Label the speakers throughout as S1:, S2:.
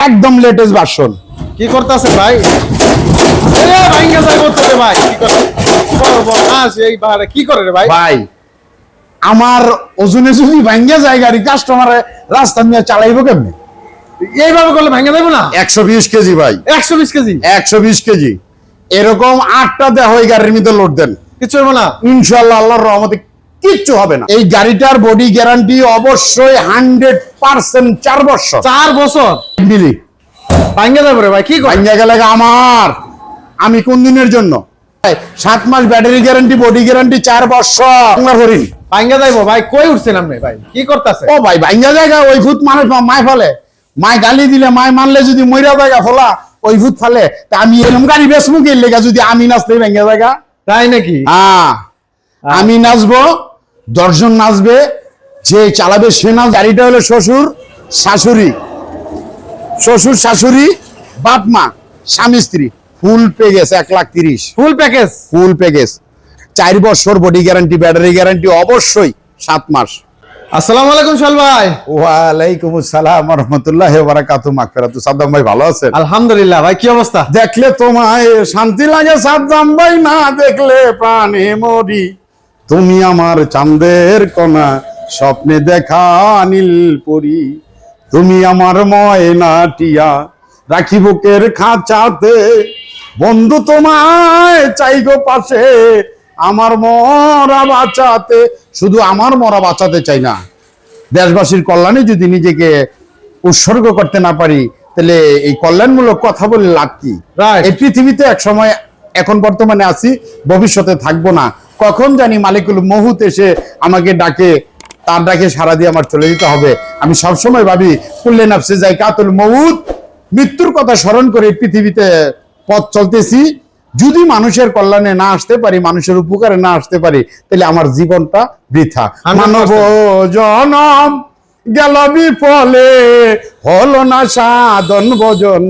S1: একদম latest version
S2: কি করতেছে ভাই? যাইব ভাই কি করে? বড় বড় এই বাহারে কি করে রে ভাই?
S1: ভাই আমার ওজনে যদি ভাঙ্গা যায় গাড়ি কাস্টমারে রাস্তা নিয়ে চালাইবো কেমনি?
S2: এইভাবে করলে ভাঙ্গা যাইব না?
S1: একশো বিশ কেজি ভাই।
S2: একশো বিশ কেজি?
S1: একশো বিশ কেজি। এরকম আটটা দেহ গাড়ির মধ্যে লোড দেন।
S2: কিছু না?
S1: ইনশাল্লাহ আল্লাহর রহমতে কিচ্ছু হবে না। এই গাড়িটার বডি গ্যারান্টি অবশ্যই হান্ড্রেড পার্সেন্ট চার বছর।
S2: চার বছর?
S1: মিলি
S2: ভাঙ্গা যাইব রে ভাই কি করে
S1: ভাঙ্গা গেলে আমার। আমি কোন দিনের জন্য? সাত মাস ব্যাটারি গ্যারান্টি বডি গ্যারান্টি চার বছর। হরিণ।
S2: ভাঙ্গা যাইব ভাই কই উঠছেন আপনি ভাই? কি করতেছে?
S1: ও ভাই ভাঙ্গা জায়গা ওই ফুট মানুষ মায় ফলে। মায় গালি দিলে মায় মানলে যদি মইরা জায়গা ফলা ওই ফুট ফেলে। তা আমি এরকম গাড়ি বেসমু কে লেগা যদি আমি নাচলে ভাঙ্গা জায়গা?
S2: তাই নাকি?
S1: হ্যাঁ। আমি নাচবো দর্শন নাচবে যে চালাবে সে নাচ। গাড়িটা হলো শ্বশুর শাশুড়ি। শ্বশুর শাশুড়ি বাপ মা স্বামী স্ত্রী। ফুল পেগেস এক লাখ তিরিশ।
S2: ফুল প্যাকেজ
S1: ফুল প্যাকেজ চার বছর বডি গ্যারান্টি ব্যাটারি গ্যারান্টি অবশ্যই সাত মাস।
S2: আসসালামু আলাইকুম শাল ভাই।
S1: ওয়ালাইকুম আসসালাম রহমতুল্লাহ বারাকাতু মাগফিরাতু। সাদ্দাম ভাই ভালো আছেন?
S2: আলহামদুলিল্লাহ ভাই কি অবস্থা?
S1: দেখলে তোমায় শান্তি লাগে সাদ্দাম ভাই না দেখলে প্রাণে মরি। তুমি আমার চাঁদের কণা স্বপ্নে দেখা নীল পরি। তুমি আমার ময়না টিয়া রাখি বুকের খাঁচাতে। বন্ধু তোমায় চাই গো পাশে আমার মরা বাঁচাতে। শুধু আমার মরা বাঁচাতে চাই না দেশবাসীর কল্যাণে যদি নিজেকে উৎসর্গ করতে না পারি তাহলে এই কল্যাণমূলক কথা বলে লাভ কি. এই পৃথিবীতে এক সময় এখন বর্তমানে আছি ভবিষ্যতে থাকব না। কখন জানি মালিকুল মহুত এসে আমাকে ডাকে তার ডাকে সারা দিয়ে আমার চলে যেতে হবে। আমি সবসময় ভাবি কুল্লে নাফসে যাই কাতুল মহুত মৃত্যুর কথা স্মরণ করে পৃথিবীতে পথ চলতেছি। যদি মানুষের কল্যাণে না আসতে পারি মানুষের উপকারে না আসতে পারি তাহলে আমার জীবনটা বৃথা।
S2: 100%
S1: মানব জনম গেল বিফলে হলো না সাধন ভজন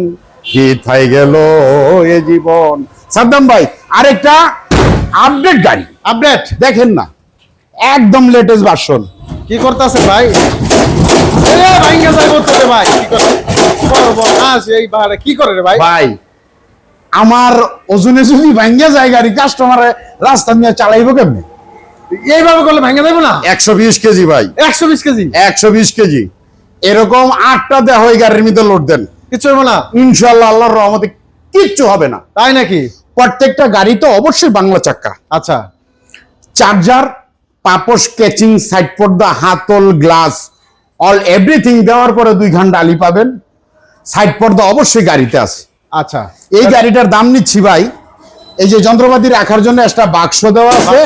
S1: বৃথাই গেল এ জীবন। সাদ্দাম ভাই আরেকটা আপডেট গাড়ি।
S2: আপডেট?
S1: দেখেন না। একদম লেটেস্ট ভার্সন
S2: কি করতেছে ভাই? যাইব কি করে? বড় বড় এই বাহারে কি করে রে ভাই?
S1: ভাই আমার ওজনে যদি ভাঙ্গা যায় গাড়ি কাস্টমারে রাস্তা নিয়ে চালাইবো কেমনি?
S2: এইভাবে করলে ভাঙ্গা যাইব না?
S1: একশো বিশ কেজি ভাই।
S2: একশো বিশ কেজি?
S1: একশো বিশ কেজি। এরকম আটটা দেহ গাড়ির মধ্যে লোড দেন।
S2: কিছু না।
S1: ইনশাল্লাহ আল্লাহর রহমতে কিচ্ছু হবে না।
S2: তাই নাকি?
S1: প্রত্যেকটা গাড়ি তো অবশ্যই বাংলা চাক্কা
S2: আচ্ছা।
S1: চার্জার পাপস কেচিং সাইড পর্দা হাতল গ্লাস অল এভরিথিং দেওয়ার পরে দুই ঘণ্টা আলি পাবেন। সাইড পর্দা অবশ্যই গাড়িতে আছে।
S2: আচ্ছা।
S1: এই গাড়িটার দাম নিচ্ছি ভাই এই যে যন্ত্রপাতি রাখার জন্য একটা বাক্স দেওয়া আছে।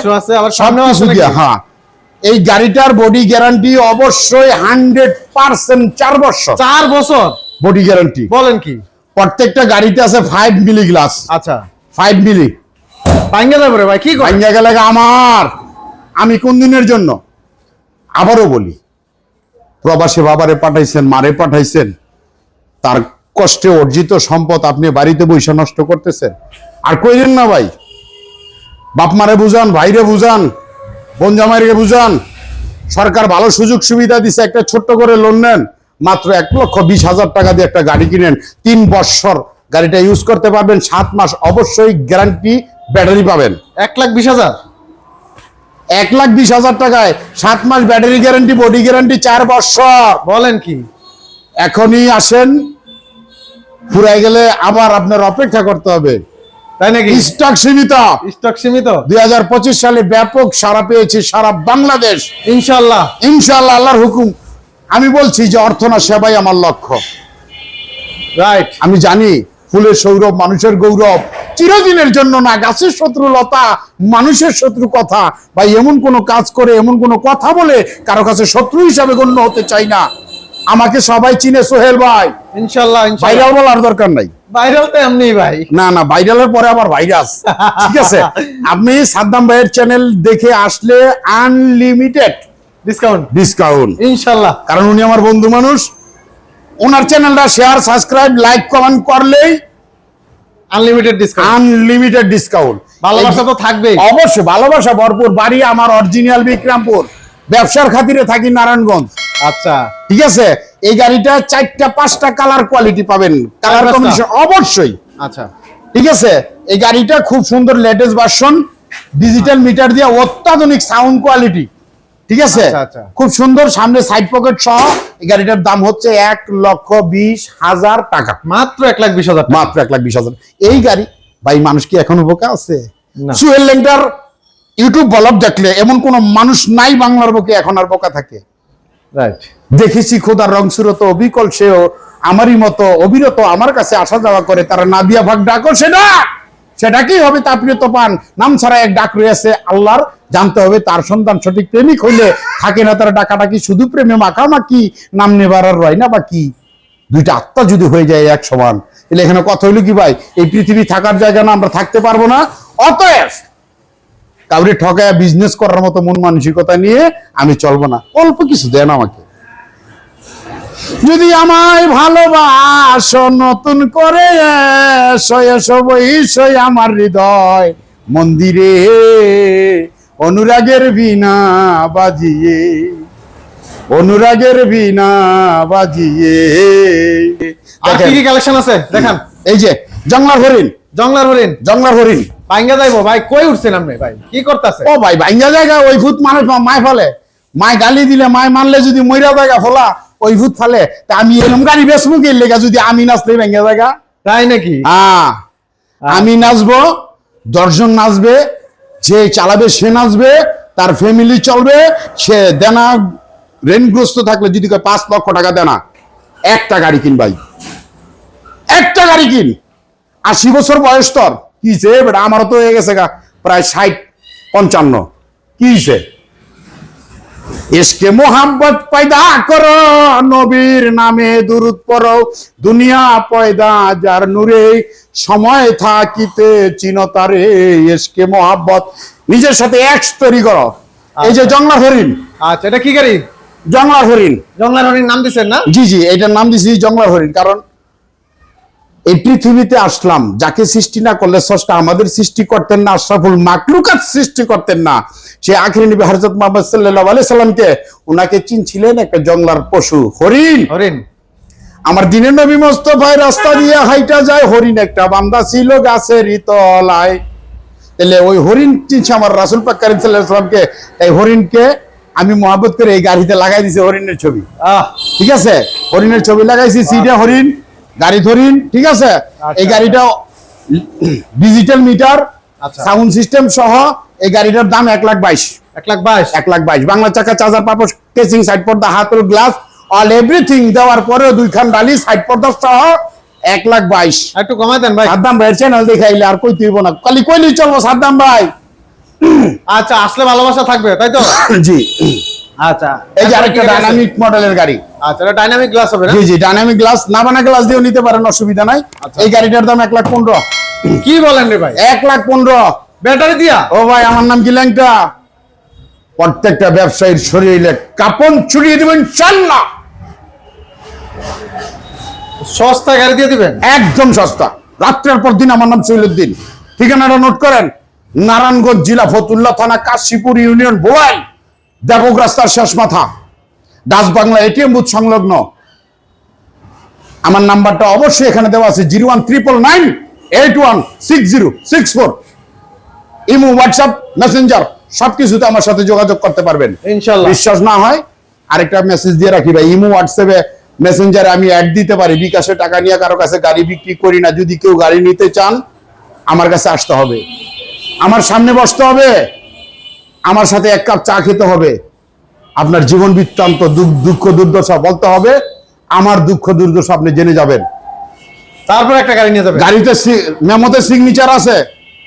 S2: সামনেও আছে
S1: হ্যাঁ। এই গাড়িটার বডি গ্যারান্টি অবশ্যই হান্ড্রেড পার্সেন্ট চার বছর।
S2: চার বছর?
S1: বডি গ্যারান্টি
S2: বলেন কি?
S1: প্রত্যেকটা গাড়িতে আছে ফাইভ মিলি গ্লাস
S2: আচ্ছা।
S1: ফাইভ মিলি
S2: ভাঙ্গা যাইব রে ভাই কি
S1: ভাঙ্গা গেলে আমার। আমি কোন দিনের জন্য? আবারও বলি প্রবাসী বাবারে পাঠাইছেন মারে পাঠাইছেন তার কষ্টে অর্জিত সম্পদ আপনি বাড়িতে বৈশা নষ্ট করতেছেন। আর কইলেন না ভাই বাপ মারে বুঝান ভাইরে বুঝান বোন জামাইরে বুঝান সরকার ভালো সুযোগ সুবিধা দিছে একটা ছোট্ট করে লোন নেন মাত্র এক লক্ষ বিশ হাজার টাকা দিয়ে একটা গাড়ি কিনেন তিন বছর গাড়িটা ইউজ করতে পারবেন সাত মাস অবশ্যই গ্যারান্টি ব্যাটারি পাবেন।
S2: এক লাখ বিশ হাজার?
S1: এক লাখ বিশ হাজার টাকায় সাত মাস ব্যাটারি গ্যারান্টি বডি গ্যারান্টি চার বছর।
S2: বলেন কি?
S1: এখনই আসেন ফুরাই গেলে আবার আপনার অপেক্ষা করতে হবে।
S2: তাই নাকি?
S1: স্টক সীমিত।
S2: স্টক সীমিত?
S1: দুই হাজার পঁচিশ সালে ব্যাপক সারা পেয়েছে সারা বাংলাদেশ।
S2: ইনশাল্লাহ
S1: ইনশাআল্লাহ আল্লাহর হুকুম। আমি বলছি যে অর্থ না সেবাই আমার লক্ষ্য।
S2: রাইট
S1: আমি জানি ফুলের সৌরভ মানুষের গৌরব। চিরদিনের জন্য না গাছের শত্রু লতা মানুষের শত্রু কথা। বা এমন কোনো কাজ করে এমন কোনো কথা বলে কারও কাছে শত্রু হিসাবে গণ্য হতে চাই না। আমাকে সবাই চিনে সোহেল ভাই।
S2: ইনশাল্লাহ
S1: ভাইরাল বলার দরকার নাই।
S2: বাইরেও তো এমনি ভাই।
S1: না না ভাইরালের পরে আবার ভাইরাস। ঠিক আছে? আপনি সাদ্দাম ভাইয়ের চ্যানেল দেখে আসলে আনলিমিটেড
S2: ডিসকাউন্ট
S1: ডিসকাউন্ট
S2: ইনশাল্লাহ।
S1: কারণ উনি আমার বন্ধু মানুষ। ওনার চ্যানেলটা শেয়ার সাবস্ক্রাইব লাইক কমেন্ট করলেই
S2: আনলিমিটেড ডিসকাউন্ট
S1: আনলিমিটেড ডিসকাউন্ট
S2: ভালোবাসা তো থাকবেই।
S1: অবশ্যই ভালোবাসা ভরপুর বাড়ি আমার অরিজিনাল বিক্রামপুর। ব্যবসার খাতিরে থাকি নারায়ণগঞ্জ।
S2: আচ্ছা।
S1: ঠিক আছে? এই গাড়িটা চারটা পাঁচটা কালার কোয়ালিটি পাবেন। কালার
S2: পাঁচটা?
S1: কম্বিনেশন অবশ্যই।
S2: আচ্ছা।
S1: ঠিক আছে? এই গাড়িটা খুব সুন্দর লেটেস্ট ভার্সন ডিজিটাল মিটার দিয়ে অত্যাধুনিক সাউন্ড কোয়ালিটি ঠিক আছে?
S2: আচ্ছা, আচ্ছা।
S1: খুব সুন্দর সামনে সাইড পকেট সহ এই গাড়িটার দাম হচ্ছে এক লক্ষ বিশ হাজার টাকা।
S2: মাত্র এক লাখ বিশ হাজার
S1: মাত্র এক লাখ বিশ হাজার। এই গাড়ি ভাই মানুষ কি এখনও বোকা আছে? সুহেল লেংটার ইউটিউব ব্লগ দেখলে এমন কোন মানুষ নাই বাংলার বুকে এখন আর বোকা থাকে।
S2: রাইট
S1: দেখেছি খোদার রং সুরত অবিকল সেও আমারই মতো অবিরত আমার কাছে আসা যাওয়া করে তারা নাদিয়া ভাগ ডাকো সেটা সেটা কি হবে তা আপনি তো পান নাম ছাড়া এক ডাক রয়েছে আল্লাহর, জানতে হবে তার সন্তান সঠিক প্রেমিক হইলে থাকে না তারা ডাকাডাকি, শুধু প্রেমে মাখামাখি নাম নেবার আর রয় না বা কি? দুইটা আত্মা যদি হয়ে যায় এক সমান। তাহলে এখানে কথা হইল কি ভাই? এই পৃথিবী থাকার জায়গা না, আমরা থাকতে পারব না। অতএব কাউরে ঠকায় বিজনেস করার মতো মন মানসিকতা নিয়ে আমি চলবো না। অল্প কিছু দেন আমাকে। যদি আমায় ভালোবাসো নতুন করে এসো এসো বইসই আমার হৃদয় মন্দিরে। অনুরাগের বিনা বাজিয়ে অনুরাগের বিনা বাজিয়ে।
S2: আর কি কি কালেকশন আছে? দেখান।
S1: এই যে জংলার হরিণ।
S2: জংলার হরিণ।
S1: জংলার হরিণ।
S2: ভাঙ্গা যাইবো। ভাই কই উঠছেন আপনি? ভাই কি করতেছে?
S1: ও ভাই ভাইঙ্গা জায়গা ওই ভূত মানুষ মায় ফেলে। মায় গালি দিলে মায় মানলে যদি মইরা জায়গা ফলা ওই ভূত ফেলে তা আমি এরম গাড়ি বেসমু কি লেগা যদি আমি নাচলে ভেঙ্গা জায়গা
S2: তাই নাকি?
S1: হ্যাঁ। আমি নাচবো দশজন নাচবে যে চালাবে সে নাচবে তার ফ্যামিলি চলবে সে দেনা ঋণগ্রস্ত থাকলে যদি কয় পাঁচ লক্ষ টাকা দেনা একটা গাড়ি কিন ভাই। একটা গাড়ি কিন। আশি বছর বয়স তোর। কি হইছে বেটা আমারও তো হয়ে গেছে গা প্রায় ষাট পঞ্চান্ন। কি হইছে ইসকে মোহাম্মত পয়দা করো নবীর নামে দুরুদ পড়ো। দুনিয়া পয়দা যার নূরে সময় থাকিতে চিনতারে ইসকে মোহাম্মত নিজের সাথে এক্স তৈরি করো। এই যে জংলা হরিণ।
S2: আচ্ছা এটা কি গাড়ি?
S1: জংলা হরিণ।
S2: জংলার হরিণ নাম দিছেন না?
S1: জি জি এটার নাম দিছি জংলা হরিণ কারণ এই পৃথিবীতে আসলাম যাকে সৃষ্টি না করলে স্রষ্টা আমাদের সৃষ্টি করতেন না আশরাফুল মাকলুকাত সৃষ্টি করতেন না। সে আখরি নবী হযরত মুহাম্মদ সাল্লাল্লাহু আলাইহি সাল্লামকে ওনাকে চিনছিলেন একটা জংলার পশু হরিণ।
S2: হরিণ।
S1: আমার দিনের নবী মোস্তফায় রাস্তা দিয়ে হাইটা যায় হরিণ একটা বান্দা ছিল গাছের তলায়। তাহলে ওই হরিণ চিনছে আমার রাসুল পাক কারিম সাল্লাল্লাহু আলাইহি সাল্লামকে এই হরিণকে আমি মহাব্বত করে এই গাড়িতে লাগাই দিছি হরিণের ছবি।
S2: আহ।
S1: ঠিক আছে? হরিণের ছবি লাগাইছি সিডে হরিণ গাড়ি ধরিন ঠিক আছে? এই গাড়িটা ডিজিটাল মিটার
S2: আচ্ছা।
S1: সাউন্ড সিস্টেম সহ এই গাড়িটার দাম এক লাখ বাইশ।
S2: এক লাখ বাইশ?
S1: এক লাখ বাইশ। বাংলা চাকা চার্জার পাপস কেসিং সাইড পর্দা হাতল গ্লাস অল এভরিথিং দেওয়ার পরেও দুইখান ডালি সাইড পর্দা সহ এক লাখ বাইশ।
S2: একটু কমাই দেন ভাই।
S1: সাদ্দাম ভাইয়ের চ্যানেল দেখাইলে আর কই তুইব না। কালি কইলি চলবো সাদ্দাম ভাই।
S2: আচ্ছা আসলে ভালোবাসা থাকবে তাই তো?
S1: জি।
S2: আচ্ছা।
S1: এই যে আরেকটা ডাইনামিক মডেলের গাড়ি।
S2: আচ্ছা এটা ডাইনামিক গ্লাস হবে না?
S1: জি জি ডাইনামিক গ্লাস না বানা গ্লাস দিয়েও নিতে পারেন অসুবিধা নাই।
S2: আচ্ছা।
S1: এই গাড়িটার দাম এক লাখ পনেরো।
S2: কি বলেন রে ভাই?
S1: এক লাখ পনেরো।
S2: ব্যাটারি দিয়া?
S1: ও ভাই আমার নাম কি ল্যাংটা প্রত্যেকটা ব্যবসায়ীর শরীরে কাপন ছুড়িয়ে দেবেন চাল্লা
S2: সস্তা গাড়ি দিয়ে দিবেন?
S1: একদম সস্তা। রাত্রের পর দিন আমার নাম সৈলুদ্দিন। ঠিকানাটা নোট করেন নারায়ণগঞ্জ জেলা ফতুল্লা থানা কাশীপুর ইউনিয়ন বোয়াল ব্যাপক রাস্তার শেষ মাথা। ডাচ বাংলা এটিএম বুথ সংলগ্ন। আমার নাম্বারটা অবশ্যই এখানে দেওয়া আছে zero one triple nine eight one six zero six four. Imo WhatsApp Messenger সবকিছুতে আমার সাথে যোগাযোগ করতে পারবেন।
S2: ইনশাল্লাহ।
S1: বিশ্বাস না হয় আরেকটা মেসেজ দিয়ে রাখি ভাই ইমো হোয়াটসঅ্যাপে মেসেঞ্জারে আমি অ্যাড দিতে পারি বিকাশে টাকা নিয়ে কারও কাছে গাড়ি বিক্রি করি না যদি কেউ গাড়ি নিতে চান আমার কাছে আসতে হবে। আমার সামনে বসতে হবে আমার সাথে এক কাপ চা খেতে হবে। আপনার জীবন বৃত্তান্ত দুঃখ- দুঃখ দুর্দশা বলতে হবে। আমার দুঃখ দুর্দশা আপনি জেনে যাবেন।
S2: তারপর একটা গাড়ি নিয়ে যাবে
S1: গাড়িতে সি- মেমোতে সিগনেচার আছে।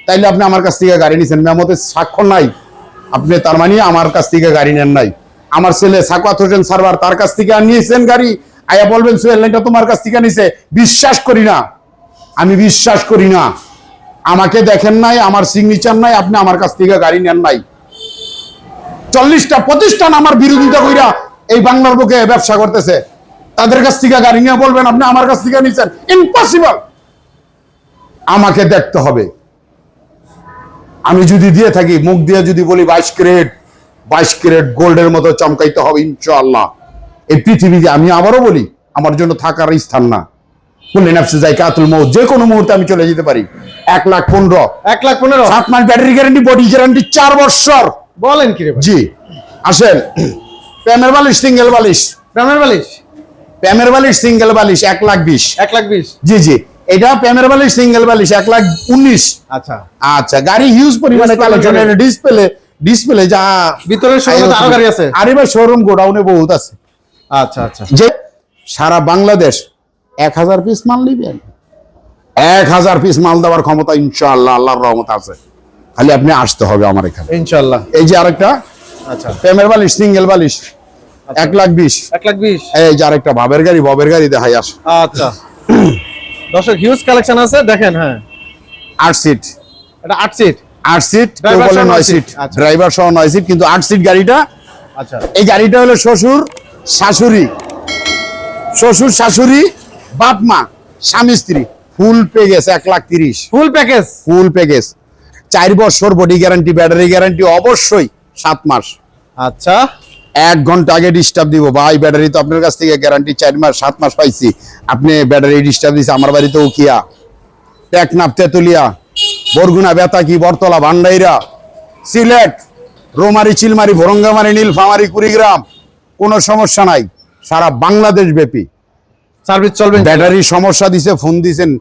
S1: তাইলে আপনি আমার কাছ থেকে গাড়ি নিছেন। মেমোতে স্বাক্ষর নাই। আপনি তার মানে আমার কাছ থেকে গাড়ি নেন নাই। আমার ছেলে সাকাত হোসেন সার্ভার তার কাছ থেকে নিয়েছেন গাড়ি। আয়া বলবেন সোহেল লাইনটা তোমার কাছ থেকে নিছে। বিশ্বাস করি না। আমি বিশ্বাস করি না। আমাকে দেখেন নাই আমার সিগনেচার নাই আপনি আমার কাছ থেকে গাড়ি নেন নাই। চল্লিশটা প্রতিষ্ঠান আমার বিরোধিতা কইরা এই বাংলার বুকে ব্যবসা করতেছে। তাদের কাছ থেকে গাড়ি নিয়ে বলবেন আপনি আমার কাছ থেকে নিচ্ছেন ইম্পসিবল আমাকে দেখতে হবে। আমি যদি দিয়ে থাকি মুখ দিয়ে যদি বলি বাইশ ক্যারেট বাইশ ক্যারেট গোল্ডের মতো চমকাইতে হবে ইনশাআল্লাহ। এই পৃথিবীতে আমি আবারও বলি আমার জন্য থাকার স্থান না। বললেন আপনি যাই কাতুল মৌ যে কোনো মুহূর্তে আমি চলে যেতে পারি। এক লাখ পনেরো।
S2: এক লাখ পনেরো।
S1: সাত মাস ব্যাটারি গ্যারান্টি বডি গ্যারান্টি চার বছর।
S2: বলেন কি রে
S1: জি আসেন। প্যামের বালিশ সিঙ্গেল বালিশ।
S2: প্রেমের বালিশ?
S1: প্যামের বালিশ সিঙ্গেল বালিশ এক লাখ বিশ।
S2: এক লাখ বিশ?
S1: জি জি। এটা প্যামের বালিশ সিঙ্গেল বালিশ এক লাখ উনিশ।
S2: আচ্ছা।
S1: আচ্ছা গাড়ি হিউজ পরিমাণে কালেকশন ডিসপ্লে ডিসপ্লে যা
S2: আরও গাড়ি আছে।
S1: আরে ভাই শোরুম গোডাউনে বহুত আছে।
S2: আচ্ছা আচ্ছা।
S1: যে সারা বাংলাদেশ এক হাজার পিস মাল নিবেন এক হাজার পিস মাল দেওয়ার ক্ষমতা ইনশাআল্লাহ আল্লাহর রহমত আছে। খালি আপনি আসতে হবে আমার এখানে।
S2: ইনশাল্লাহ
S1: এই যে আরেকটা
S2: আচ্ছা।
S1: প্রেমের বালিশ সিঙ্গেল বালিশ এক লাখ বিশ।
S2: এক লাখ বিশ?
S1: এই যে আরেকটা ভাবের গাড়ি ববের গাড়ি দেখাই আস।
S2: আচ্ছা। দর্শক হিউজ কালেকশন আছে দেখেন হ্যাঁ।
S1: আট সিট
S2: এটা আট সিট
S1: আট সিট কেউ বলে নয় সিট
S2: আচ্ছা।
S1: ড্রাইভার সহ নয় সিট কিন্তু আট সিট গাড়িটা
S2: আচ্ছা।
S1: এই গাড়িটা হলো শ্বশুর শাশুড়ি। শ্বশুর শাশুড়ি বাপ মা স্বামী স্ত্রী। ফুল প্যাকেজ এক লাখ তিরিশ।
S2: ফুল প্যাকেজ
S1: ফুল প্যাকেজ চার বছর বডি গ্যারান্টি ব্যাটারি গ্যারান্টি অবশ্যই সাত মাস।
S2: আচ্ছা।
S1: এক ঘণ্টা আগে ডিস্টার্ব দিব। ভাই ব্যাটারি তো আপনার কাছ থেকে গ্যারান্টি চার মাস সাত মাস পাইছি। আপনি ব্যাটারি ডিস্টার্ব দিচ্ছে আমার বাড়িতে উকিয়া টেকনাফ তেতুলিয়া বরগুনা বেতাকি বরতলা ভান্ডাইরা সিলেট রোমারি চিলমারি ভরঙ্গামারি নীলফামারি কুড়িগ্রাম কোনো সমস্যা নাই। সারা বাংলাদেশ ব্যাপী।
S2: সার্ভিস চলবে।
S1: ব্যাটারি সমস্যা দিছে ফোন দিছেন।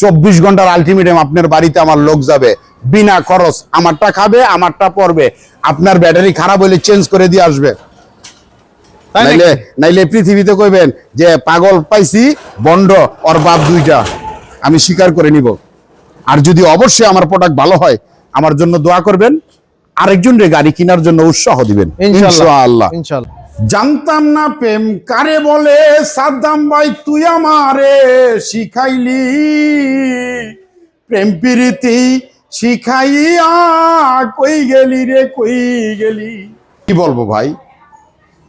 S1: চব্বিশ ঘণ্টার আলটিমেটাম আপনার বাড়িতে আমার লোক যাবে। বিনা খরচ আমারটা খাবে আমারটা পড়বে আপনার ব্যাটারি খারাপ হলে চেঞ্জ করে দিয়ে আসবে। নাইলে নাইলে পৃথিবীতে কইবেন যে পাগল পাইছি বন্ড ওর বাপ দুইটা। আমি স্বীকার করে নিব। আর যদি অবশ্যই আমার প্রোডাক্ট ভালো হয় আমার জন্য দোয়া করবেন। আরেকজন রে গাড়ি কেনার জন্য উৎসাহ দিবেন।
S2: ইনশাআল্লাহ
S1: ইনশাআল্লাহ
S2: ইনশাআল্লাহ
S1: জানতাম না প্রেম কারে বলে, সাদ্দাম ভাই, তুই আমারে শিখাইলি। প্রেম প্রীতি শিখাইয়া কই গেলি রে, কই গেলি? কি বলব ভাই?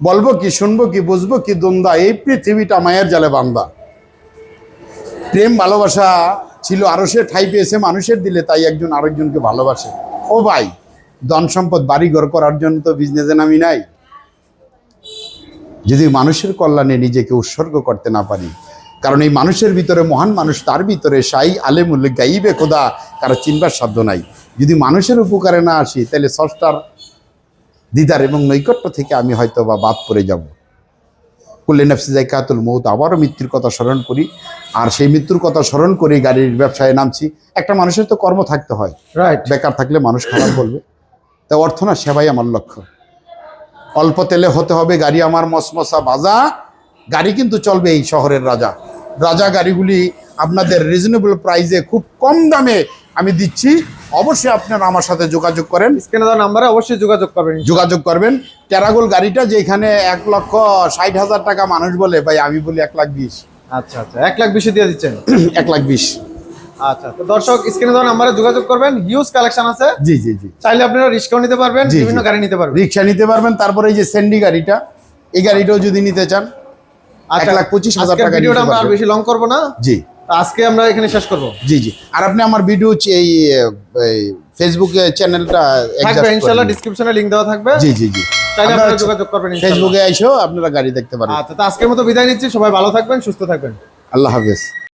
S1: বলব কি, শুনব কি, বুঝব কি দ্বন্দ্বা এই পৃথিবীটা মায়ের জালে বান্দা। প্রেম ভালোবাসা ছিল আরও সে ঠাই পেয়েছে মানুষের দিলে, তাই একজন আরেকজনকে ভালোবাসে। ও ভাই, ধন সম্পদ বাড়ি ঘর করার জন্য তো বিজনেসে নামি নাই। যদি মানুষের কল্যাণে নিজেকে উৎসর্গ করতে না পারি কারণ এই মানুষের ভিতরে মহান মানুষ তার ভিতরে সাই আলেমুল গাইবে খোদা কারও চিনবার সাধ্য নাই। যদি মানুষের উপকারে না আসি তাহলে ষষ্ঠার দিদার এবং নৈকট্য থেকে আমি হয়তো বা বাদ পড়ে যাব। কুল্লে নফসি জাইকাতুল মৌত আবারও মৃত্যুর কথা স্মরণ করি। আর সেই মৃত্যুর কথা স্মরণ করে গাড়ির ব্যবসায় নামছি। একটা মানুষের তো কর্ম থাকতে হয়।
S2: রাইট
S1: বেকার থাকলে মানুষ খারাপ বলবে। তা অর্থ না সেবাই আমার লক্ষ্য। অল্প তেলে হতে হবে গাড়ি আমার মসমসা বাজা। গাড়ি কিন্তু চলবে এই শহরের রাজা। রাজা গাড়িগুলি আপনাদের রিজনেবল প্রাইসে খুব কম দামে আমি দিচ্ছি। অবশ্যই আপনারা আমার সাথে যোগাযোগ করেন।
S2: স্ক্রিনে নাম্বারে অবশ্যই যোগাযোগ করবেন।
S1: যোগাযোগ করবেন। টেরাগোল গাড়িটা যেখানে এক লক্ষ ষাট হাজার টাকা মানুষ বলে ভাই আমি বলি এক লাখ বিশ।
S2: আচ্ছা আচ্ছা। এক লাখ বিশে দিয়ে দিচ্ছেন।
S1: এক লাখ বিশ।
S2: আচ্ছা তো দর্শক স্ক্রিনে দেওয়া নাম্বারে যোগাযোগ করবেন। হিউজ কালেকশন আছে।
S1: জি জি জি।
S2: চাইলে আপনারা রিস্কাও নিতে পারবেন
S1: জি, জি।
S2: বিভিন্ন গাড়ি নিতে পারবেন।
S1: রিক্সা নিতে পারবেন তারপরে এই যে সেন্ডি গাড়িটা এই গাড়িটাও যদি নিতে চান এক লাখ পঁচিশ হাজার টাকা
S2: ভিডিওটা আমরা আর বেশি লং করব না।
S1: জি।
S2: আজকে আমরা এখানে শেষ করব।
S1: জি জি। আর আপনি আমার ভিডিও এই এই ফেসবুকে চ্যানেলটা
S2: থাকবে ইনশাআল্লাহ ডিসক্রিপশনে লিংক দেওয়া থাকবে।
S1: জি জি জি।
S2: চাইলে
S1: আপনারা
S2: আপনারা যোগাযোগ করবেন
S1: ফেসবুকে আপনারা গাড়ি দেখতে পারেন।
S2: আচ্ছা তো আজকের মতো বিদায় নিচ্ছি সবাই ভালো থাকবেন সুস্থ থাকবেন।
S1: আল্লাহ হাফেজ।